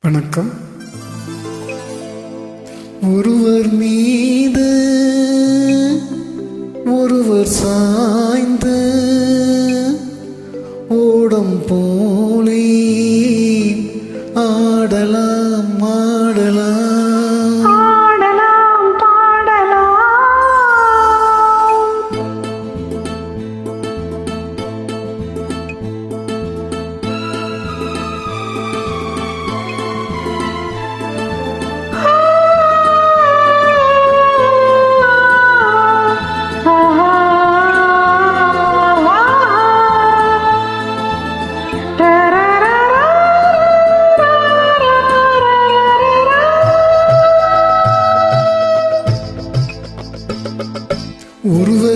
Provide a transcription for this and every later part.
வணக்கம். ஒருவர் மீது ஒருவர் சாய்ந்து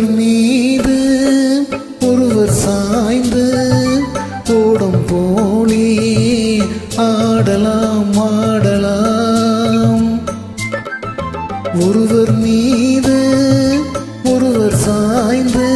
ஒருவர் மீது ஒருவர் சாய்ந்து ஓடும் போலி ஆடலாம் ஆடலாம். ஒருவர் மீது ஒருவர் சாய்ந்து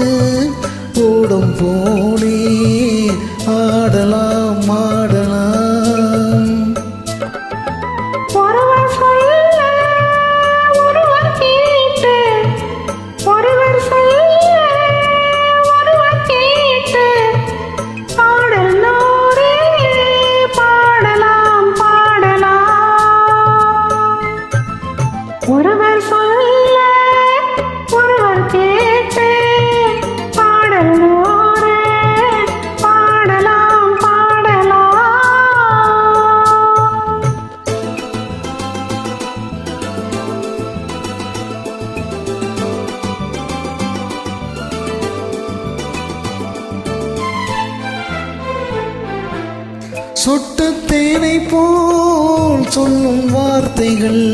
சொட்டு தேனை போல் சொல்லும் வார்த்தைகள்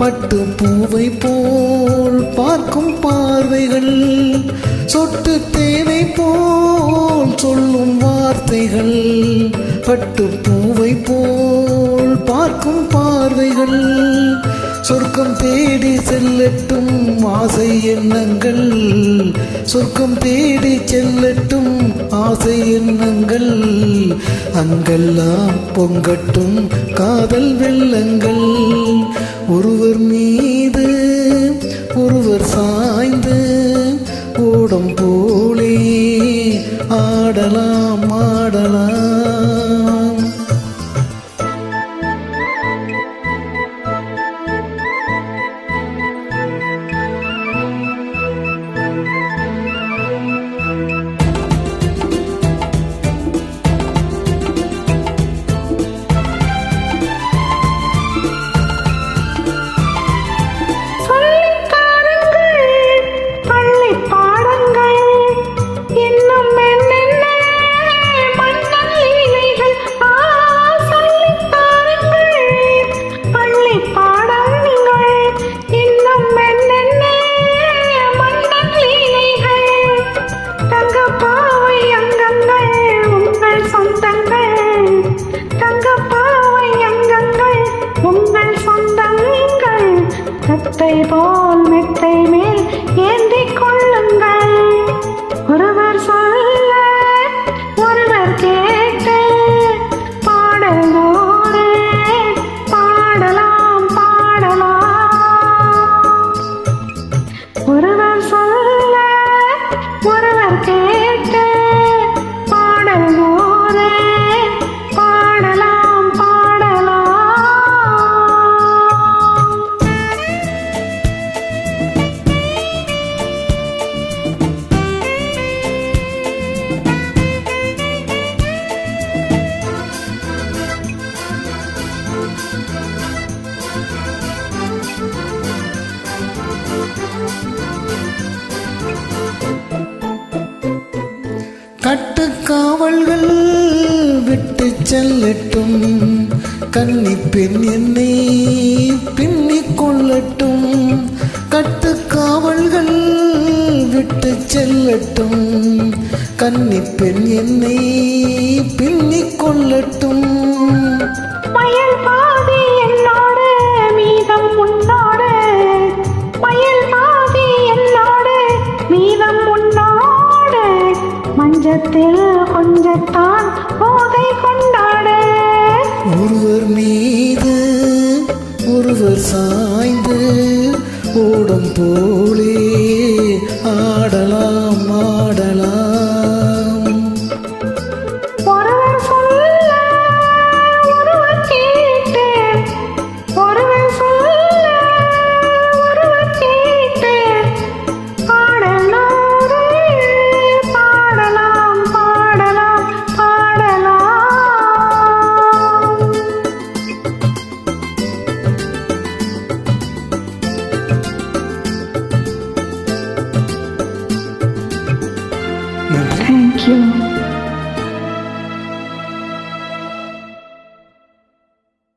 பட்டு பூவை போல் பார்க்கும் பார்வைகள். சொட்டு தேனை போல் சொல்லும் வார்த்தைகள் பட்டு பூவை போல் பார்க்கும் பார்வைகள். சொர்க்கம் தேடி செல்லட்டும் ஆசை எண்ணங்கள். சொர்க்கம் தேடி செல்லட்டும் ஆசை எண்ணங்கள். அங்கெல்லாம் பொங்கட்டும் காதல் வெள்ளங்கள். ஒருவர் மீது ஒருவர் சாய்ந்து ஓடம் போலே ஆடலாம் ஆடலாம். தத்தை போல் மெத்தை கட்டுக்காவல்கள் விட்டு செல்லட்டும். கன்னி பெண் என்னை பின்னிக் கொள்ளட்டும். கட்டுக்காவல்கள் விட்டு செல்லட்டும். கன்னி பெண் என்னை பின்னிக் கொள்ளட்டும். கொஞ்சத்தில் கொஞ்சத்தான் போதை கொண்டாட. ஒருவர் மீது ஒருவர் சாய்ந்து ஓடும் போலே ஆடலாம் ஆடலாம். you.